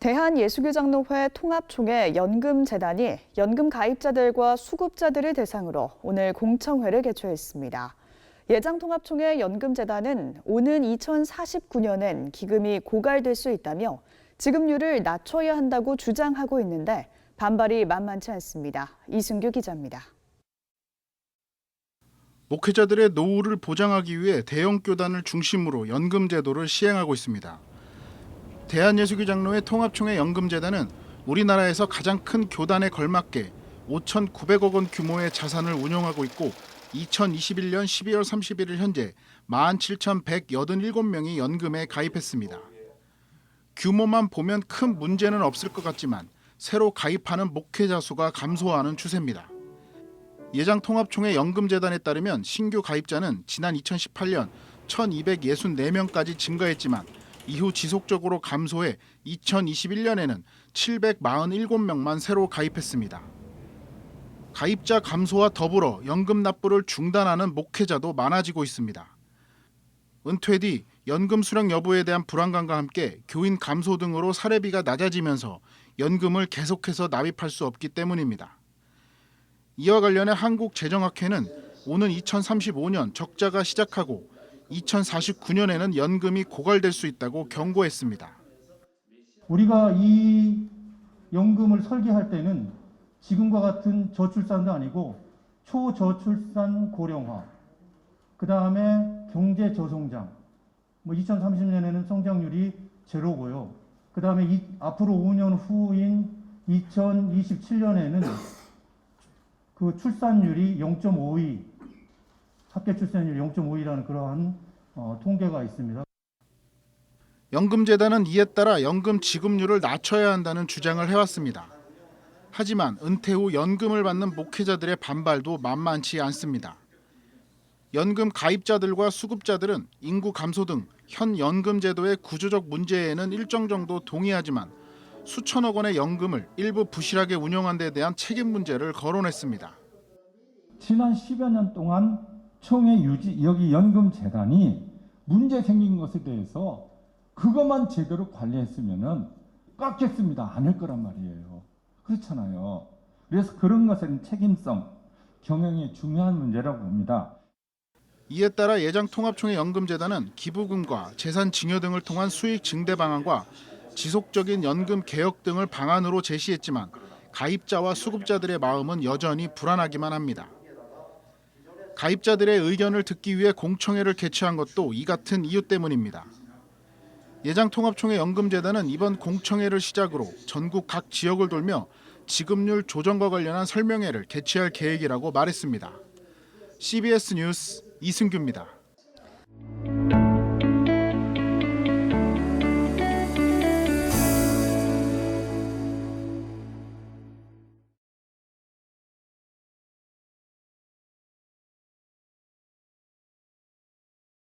대한예수교장로회 통합총회 연금재단이 연금 가입자들과 수급자들을 대상으로 오늘 공청회를 개최했습니다. 예장통합총회 연금재단은 오는 2049년엔 기금이 고갈될 수 있다며 지급률을 낮춰야 한다고 주장하고 있는데 반발이 만만치 않습니다. 이승규 기자입니다. 목회자들의 노후를 보장하기 위해 대형 교단을 중심으로 연금 제도를 시행하고 있습니다. 대한예수교장로회 통합총회 연금재단은 우리나라에서 가장 큰 교단에 걸맞게 5,900억 원 규모의 자산을 운용하고 있고 2021년 12월 31일 현재 17,187명이 연금에 가입했습니다. 규모만 보면 큰 문제는 없을 것 같지만 새로 가입하는 목회자 수가 감소하는 추세입니다. 예장통합총회 연금재단에 따르면 신규 가입자는 지난 2018년 1,264명까지 증가했지만 이후 지속적으로 감소해 2021년에는 747명만 새로 가입했습니다. 가입자 감소와 더불어 연금 납부를 중단하는 목회자도 많아지고 있습니다. 은퇴 뒤 연금 수령 여부에 대한 불안감과 함께 교인 감소 등으로 사례비가 낮아지면서 연금을 계속해서 납입할 수 없기 때문입니다. 이와 관련해 한국재정학회는 오는 2035년 적자가 시작하고 2049년에는 연금이 고갈될 수 있다고 경고했습니다. 우리가 이 연금을 설계할 때는 지금과 같은 저출산도 아니고 초저출산 고령화, 그 다음에 경제 저성장, 뭐 2030년에는 성장률이 제로고요. 그 다음에 앞으로 5년 후인 2027년에는 그 출산율이 0.52, 합계 출산율 0.52라는 그러한 어, 통계가 있습니다. 연금재단은 이에 따라 연금 지급률을 낮춰야 한다는 주장을 해왔습니다. 하지만 은퇴 후 연금을 받는 목회자들의 반발도 만만치 않습니다. 연금 가입자들과 수급자들은 인구 감소 등 현 연금 제도의 구조적 문제에는 일정 정도 동의하지만 수천억 원의 연금을 일부 부실하게 운영한 데 대한 책임 문제를 거론했습니다. 지난 10여 년 동안 총회 유지 여기 연금 재단이 문제 생긴 것에 대해서 그것만 제대로 관리했으면은 깎였습니다. 않을 거란 말이에요. 그렇잖아요. 그래서 그런 것은 책임성, 경영이 중요한 문제라고 봅니다. 이에 따라 예장통합총회 연금재단은 기부금과 재산 증여 등을 통한 수익 증대 방안과 지속적인 연금 개혁 등을 방안으로 제시했지만 가입자와 수급자들의 마음은 여전히 불안하기만 합니다. 가입자들의 의견을 듣기 위해 공청회를 개최한 것도 이 같은 이유 때문입니다. 예장통합총회 연금재단은 이번 공청회를 시작으로 전국 각 지역을 돌며 지급률 조정과 관련한 설명회를 개최할 계획이라고 말했습니다. CBS 뉴스 이승규입니다.